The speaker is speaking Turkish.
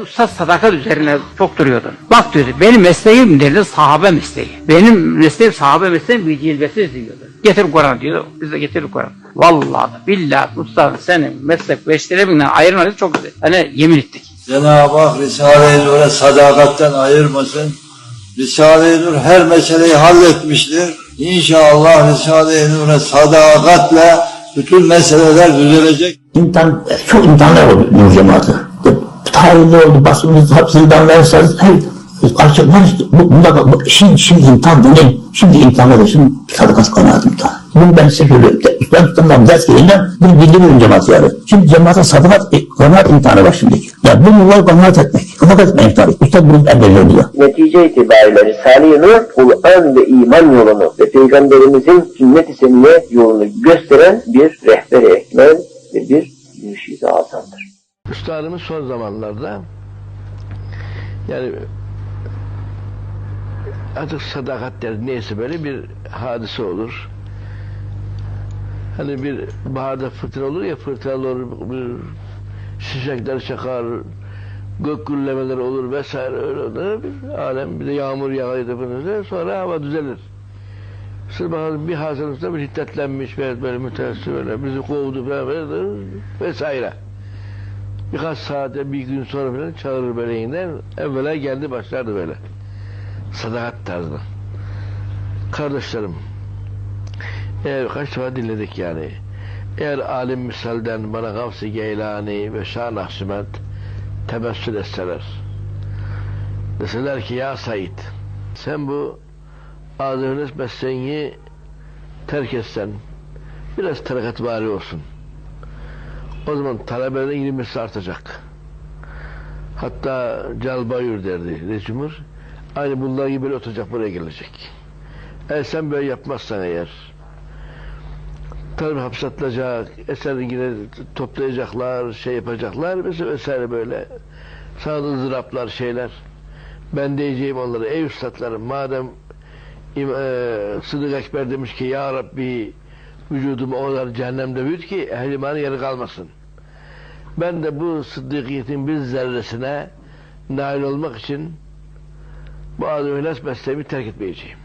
Usta sadakat üzerine çok duruyordun. Bak diyordu benim mesleğim dedi sahabe mesleği. Benim mesleğim sahabe mesleğim bir cilvesi diyordu. Getir Kur'an diyordu. Biz de getir Kur'an. Vallahi billahi usta senin meslek beşleriminden ayırmanız çok güzel. Hani yemin ettik. Cenab-ı Hak Risale-i Nur'a sadakatten ayırmasın. Risale-i Nur her meseleyi halletmiştir. İnşallah Risale-i Nur'a sadakatle bütün meseleler düzelecek. İmtihan, çok imtihanlar oldu Nur cemaati. Tarihli oldu, basımız, hapsinden verseniz, her açıklar işte, bu, bunda, bu, şimdi, şimdi imtihan dönem, şimdi imtihanlar olsun, sadakat kanaat imtihan. Bunu ben size söylüyorum. Ben tutamam ders yerinden bunu bildiriyorum cemaat yani. Şimdi cemaate sadakat, e, kanaat imtihanı var şimdi. Ya bu yollar kanaat etmek, kanaat etme imtihanı. Üstad bunu emrediyor diyor. netice itibariyle Risale-i Nur, Kur'an ve iman yolunu ve Peygamberimizin sünnet-i seniyye yolunu gösteren bir rehber-i ekmel ve bir mürşid-i azamdır. Üstadımız son zamanlarda yani artık sadakat der neyse böyle bir hadise olur. Hani bir baharda fırtına olur ya fırtınalı olur, bir şişekler çakar, gök gürlemeler olur vesaire öyle. Bir alem bir de yağmur yağar falan sonra hava düzelir. Sırf bakalım bir hazırlıkta bir hiddetlenmiş böyle, böyle böyle bizi kovdu falan vesaire birkaç saate bir gün sonra falan çağırır böyle yeniden. Evvela geldi başlardı böyle. Sadakat tarzı. Kardeşlerim eğer kaç defa dinledik yani. Eğer alim misalden bana Gavs-ı Geylani ve Şah Nakşibend tebessül etseler. Deseler ki ya Said sen bu adınız mesleğini terk etsen biraz tarakat vari olsun. O zaman talebelerin ilmisi artacak. Hatta Calbayur derdi Recumur. Aynı bunlar gibi böyle oturacak buraya gelecek. Eğer sen böyle yapmazsan eğer talebe hapse atılacak, eserini yine toplayacaklar, şey yapacaklar mesela vesaire böyle. Sana da ızdıraplar şeyler. Ben diyeceğim onlara ey üstadlarım madem e, Sıdık Ekber demiş ki ya Rabbi vücudumu o kadar cehennemde büyüt ki ehl imanı yeri kalmasın. Ben de bu sıddıkiyetin bir zerresine nail olmak için bu adı öyle mesleğimi terk etmeyeceğim.